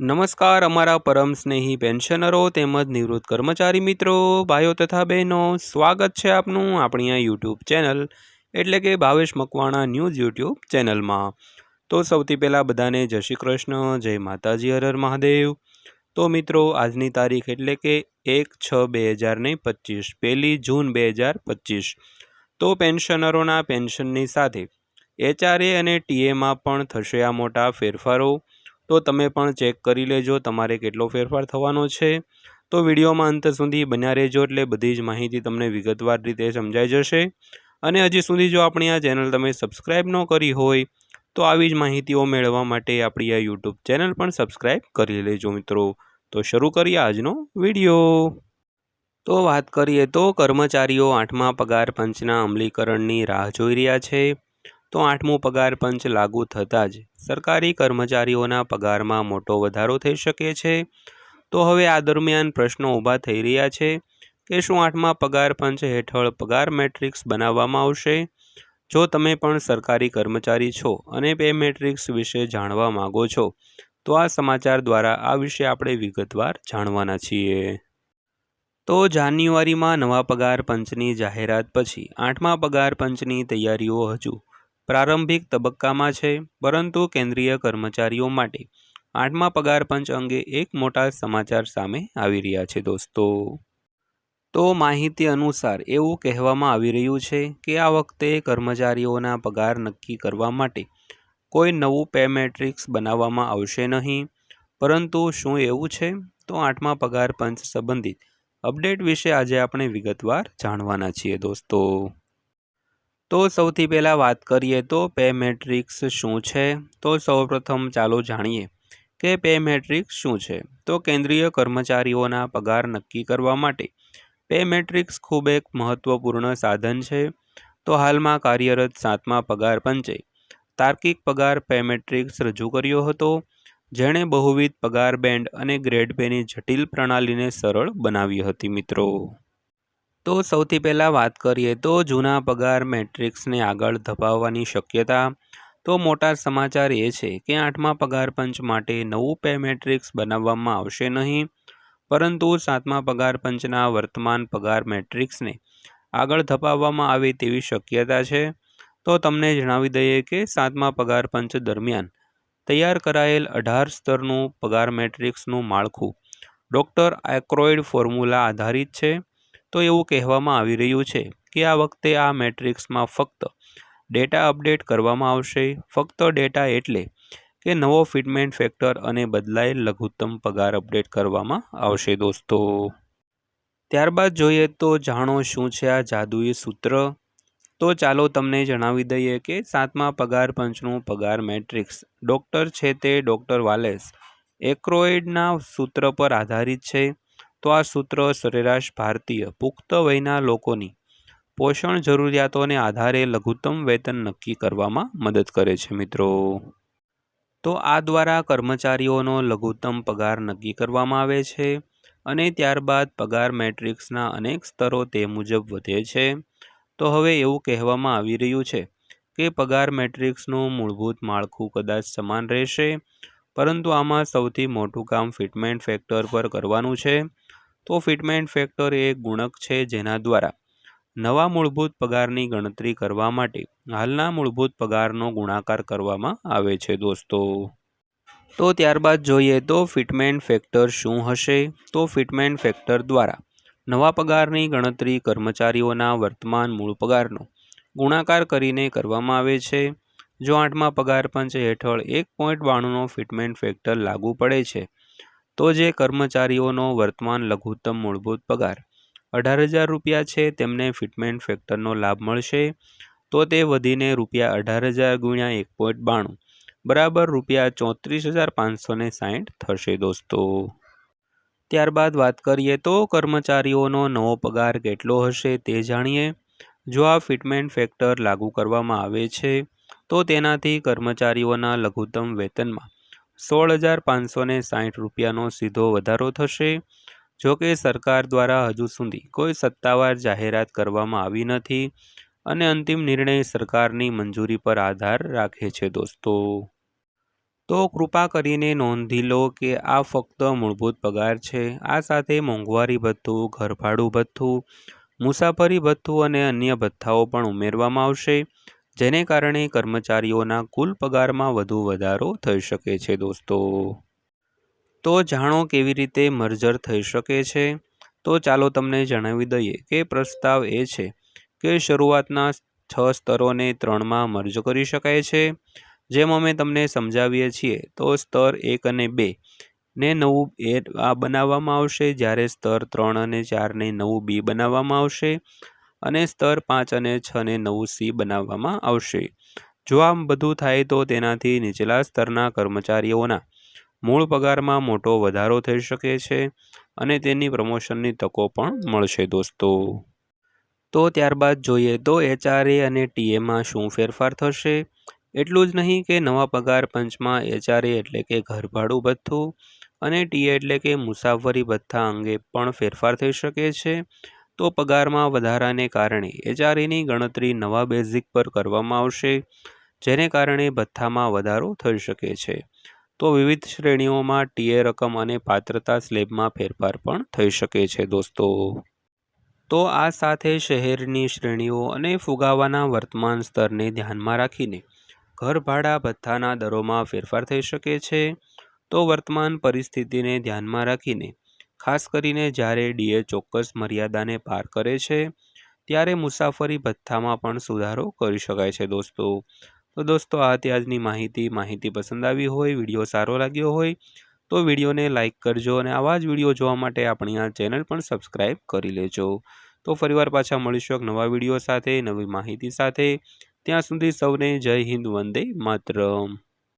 નમસ્કાર, અમારા પરમ સ્નેહી પેન્શનરો તેમજ નિવૃત્ત કર્મચારી મિત્રો, ભાઈઓ તથા બહેનો, સ્વાગત છે આપનું આપણી આ યુટ્યુબ ચેનલ એટલે કે ભાવેશ મકવાણા ન્યૂઝ યુટ્યુબ ચેનલમાં. તો સૌથી પહેલાં બધાને જય શ્રી કૃષ્ણ, જય માતાજી હરર મહાદેવ. તો મિત્રો, આજની તારીખ એટલે કે એક છ બે હજાર ને પચીસ પહેલી જૂન બે હજાર પચીસ. તો પેન્શનરોના પેન્શનની સાથે એચઆરએ અને ટીએમાં પણ થશે આ મોટા ફેરફારો. તો તમે પણ ચેક કરી લેજો, તમારે કેટલો ફેરફાર થવાનો છે. તો વિડીયોમાં અંત સુધી બન્યા રહેજો એટલે બધી જ માહિતી તમને વિગતવાર રીતે સમજાઈ જશે. અને હજી સુધી જો આપણી આ ચેનલ તમે સબસ્ક્રાઈબ ન કરી હોય, તો આવી જ માહિતીઓ મેળવવા માટે આપણી આ યુટ્યુબ ચેનલ પણ સબસ્ક્રાઈબ કરી લેજો મિત્રો. તો શરૂ કરીએ આજનો વીડિયો. તો વાત કરીએ તો કર્મચારીઓ આઠમા પગાર પંચના અમલીકરણની રાહ જોઈ રહ્યા છે. તો આઠમું પગાર પંચ લાગુ થતાં જ સરકારી કર્મચારીઓના પગારમાં મોટો વધારો થઈ શકે છે. તો હવે આ દરમિયાન પ્રશ્નો ઊભા થઈ રહ્યા છે કે શું આઠમા પગાર પંચ હેઠળ પગાર મેટ્રિક્સ બનાવવામાં આવશે? જો તમે પણ સરકારી કર્મચારી છો અને પે મેટ્રિક્સ વિશે જાણવા માગો છો, તો આ સમાચાર દ્વારા આ વિશે આપણે વિગતવાર જાણવાના છીએ. તો જાન્યુઆરીમાં નવા પગાર પંચની જાહેરાત પછી આઠમા પગાર પંચની તૈયારીઓ હજુ પ્રારંભિક તબક્કામાં છે, પરંતુ કેન્દ્રીય કર્મચારીઓ માટે. આઠમા પગાર પંચ અંગે એક મોટા સમાચાર સામે આવી રહ્યા છે દોસ્તો. તો માહિતી અનુસાર એવું કહેવામાં આવી રહ્યું છે કે આ વખતે કર્મચારીઓના પગાર નક્કી કરવા માટે કોઈ નવું પે મેટ્રિક્સ બનાવવામાં આવશે નહીં. પરંતુ શું એવું છે? તો આઠમા પગાર પંચ સંબંધિત અપડેટ વિશે આજે આપણે વિગતવાર જાણવાના છીએ દોસ્તો. તો સૌથી પહેલાં વાત કરીએ તો પે મેટ્રિક્સ શું છે? તો સૌપ્રથમ ચાલો જાણીએ કે પે મેટ્રિક્સ શું છે? તો કેન્દ્રીય કર્મચારીઓના પગાર નક્કી કરવા માટે પે મેટ્રિક્સ ખૂબ એક મહત્વપૂર્ણ સાધન છે. તો હાલમાં કાર્યરત સાતમા પગાર પંચે તાર્કિક પગાર પે મેટ્રિક્સ રજૂ કર્યો હતો, જેણે બહુવિધ પગાર બેન્ડ અને ગ્રેડ પેની જટિલ પ્રણાલીને સરળ બનાવી હતી મિત્રો. તો સૌથી પહેલાં વાત કરીએ તો જૂના પગાર મેટ્રિક્સને આગળ ધપાવવાની શક્યતા. તો મોટા સમાચાર એ છે કે આઠમા પગાર પંચ માટે નવું પે મેટ્રિક્સ બનાવવામાં આવશે નહીં. પરંતુ સાતમા પગાર પંચના વર્તમાન પગાર મેટ્રિક્સને આગળ ધપાવવામાં આવે તેવી શક્યતા છે. તો તમને જણાવી દઈએ કે સાતમા પગાર પંચ દરમિયાન તૈયાર કરાયેલ અઢાર સ્તરનું પગાર મેટ્રિક્સનું માળખું ડૉક્ટર એક્રોઇડ ફોર્મ્યુલા આધારિત છે. તો એવું કહેવામાં આવી રહ્યું છે કે આ વખતે આ મેટ્રિક્સમાં ફક્ત ડેટા અપડેટ કરવામાં આવશે. ફક્ત ડેટા એટલે કે નવો ફિટમેન્ટ ફેક્ટર અને બદલાયેલ લઘુત્તમ પગાર અપડેટ કરવામાં આવશે દોસ્તો. ત્યારબાદ જોઈએ તો જાણો શું છે આ જાદુઈ સૂત્ર? તો ચાલો તમને જણાવી દઈએ કે સાતમા પગાર પંચનું પગાર મેટ્રિક્સ ડૉક્ટર છે તે ડૉક્ટર વાલેસ એક્રોઇડના સૂત્ર પર આધારિત છે. તો આ સૂત્ર સરેરાશ ભારતીય પુખ્ત વયના લોકોની પોષણ જરૂરિયાતોને આધારે લઘુત્તમ વેતન નક્કી કરવામાં મદદ કરે છે, મિત્રો. તો આ દ્વારા કર્મચારીઓનો લઘુત્તમ પગાર નક્કી કરવામાં આવે છે અને ત્યારબાદ પગાર મેટ્રિક્સના અનેક સ્તરો તે મુજબ વધે છે. તો હવે એવું કહેવામાં આવી રહ્યું છે કે પગાર મેટ્રિક્સનું મૂળભૂત માળખું કદાચ સમાન રહેશે, પરંતુ આમાં સૌથી મોટું કામ ફિટમેન્ટ ફેક્ટર પર કરવાનું છે. તો ફિટમેન્ટ ફેક્ટર એ ગુણક છે જેના દ્વારા નવા મૂળભૂત પગારની ગણતરી કરવા માટે હાલના મૂળભૂત પગારનો ગુણાકાર કરવામાં આવે છે દોસ્તો. તો ત્યારબાદ જોઈએ તો ફિટમેન્ટ ફેક્ટર શું હશે? તો ફિટમેન્ટ ફેક્ટર દ્વારા નવા પગારની ગણતરી કર્મચારીઓના વર્તમાન મૂળ પગારનો ગુણાકાર કરીને કરવામાં આવે છે. જો આઠમા પગાર પંચ હેઠળ એક પોઈન્ટ બાણુંનો ફિટમેન્ટ ફેક્ટર લાગુ પડે છે તો જે કર્મચારીઓનો વર્તમાન લઘુત્તમ મૂળભૂત પગાર અઢાર હજાર રૂપિયા છે, તેમને ફિટમેન્ટ ફેક્ટરનો લાભ મળશે, તો તે વધીને રૂપિયા અઢાર હજાર ગુણ્યા એક પોઈન્ટ બાણું. બરાબર રૂપિયા ચોત્રીસ હજાર પાંચસો ને સાહીઠ થશે દોસ્તો. ત્યારબાદ વાત કરીએ તો કર્મચારીઓનો નવો પગાર કેટલો હશે તે જાણીએ. જો આ ફિટમેન્ટ ફેક્ટર લાગુ કરવામાં આવે છે, તો તેનાથી કર્મચારીઓના લઘુત્તમ વેતનમાં સોળ હજાર પાંચસો ને સાહીઠ રૂપિયાનો સીધો વધારો થશે. જો કે સરકાર દ્વારા હજુ સુધી કોઈ સત્તાવાર જાહેરાત કરવામાં આવી નથી અને અંતિમ નિર્ણય સરકારની મંજૂરી પર આધાર રાખે છે દોસ્તો. તો કૃપા કરીને નોંધી લો કે આ ફક્ત મૂળભૂત પગાર છે. આ સાથે મોંઘવારી ભથ્થું, ઘરભાડું ભથ્થું, મુસાફરી ભથ્થું અને અન્ય ભથ્થાઓ પણ ઉમેરવામાં આવશે. જેને કારણે કર્મચારીઓના કુલ પગારમાં વધુ વધારો થઈ શકે છે દોસ્તો. તો જાણો કેવી રીતે મર્જર થઈ શકે છે? તો ચાલો તમને જણાવી દઈએ કે પ્રસ્તાવ એ છે કે શરૂઆતના છ સ્તરોને ત્રણમાં મર્જ કરી શકાય છે. જેમ અમે તમને સમજાવીએ છીએ, તો સ્તર એક અને બે ને નવું એ આ બનાવવામાં આવશે, જ્યારે સ્તર ત્રણ અને ચારને નવું બી બનાવવામાં આવશે. અને સ્તર પાંચ અને છને નવું સી બનાવવામાં આવશે. જો આમ બધું થાય તો તેનાથી નીચલા સ્તરના કર્મચારીઓના મૂળ પગારમાં મોટો વધારો થઈ શકે છે અને તેની પ્રમોશનની તકો પણ મળશે દોસ્તો. તો ત્યારબાદ જોઈએ તો એચઆરએ અને ટીએમાં શું ફેરફાર થશે? એટલું જ નહીં કે નવા પગાર પંચમાં એચઆરએ એટલે કે ઘરભાડું ભથ્થું અને ટીએ એટલે કે મુસાફરી ભથ્થા અંગે પણ ફેરફાર થઈ શકે છે. તો પગારમાં વધારાને કારણે એચઆરએની ગણતરી નવા બેઝિક પર કરવામાં આવશે, જેને કારણે ભથ્થામાં વધારો થઈ શકે છે. તો વિવિધ શ્રેણીઓમાં ટીએ રકમ અને પાત્રતા સ્લેબમાં ફેરફાર પણ થઈ શકે છે, દોસ્તો. તો આ સાથે શહેરની શ્રેણીઓ અને ફુગાવાના વર્તમાન સ્તરને ધ્યાનમાં રાખીને ઘર ભાડા ભથ્થાના દરોમાં ફેરફાર થઈ શકે છે. તો વર્તમાન પરિસ્થિતિને ધ્યાનમાં રાખીને ખાસ કરીને જ્યારે ડીએ ચોક્કસ મર્યાદાને પાર કરે છે, ત્યારે મુસાફરી ભથ્થામાં પણ સુધારો કરી શકાય છે દોસ્તો. તો દોસ્તો, આ આજની માહિતી. માહિતી પસંદ આવી હોય, વીડિયો સારો લાગ્યો હોય, તો વિડીયોને લાઇક કરજો અને આવા જ વીડિયો જોવા માટે આપણી આ ચેનલ પણ સબસ્ક્રાઈબ કરી લેજો. તો ફરીવાર પાછા મળીશું એક નવા વીડિયો સાથે, નવી માહિતી સાથે. ત્યાં સુધી સૌને જય હિન્દ, વંદે માતરમ.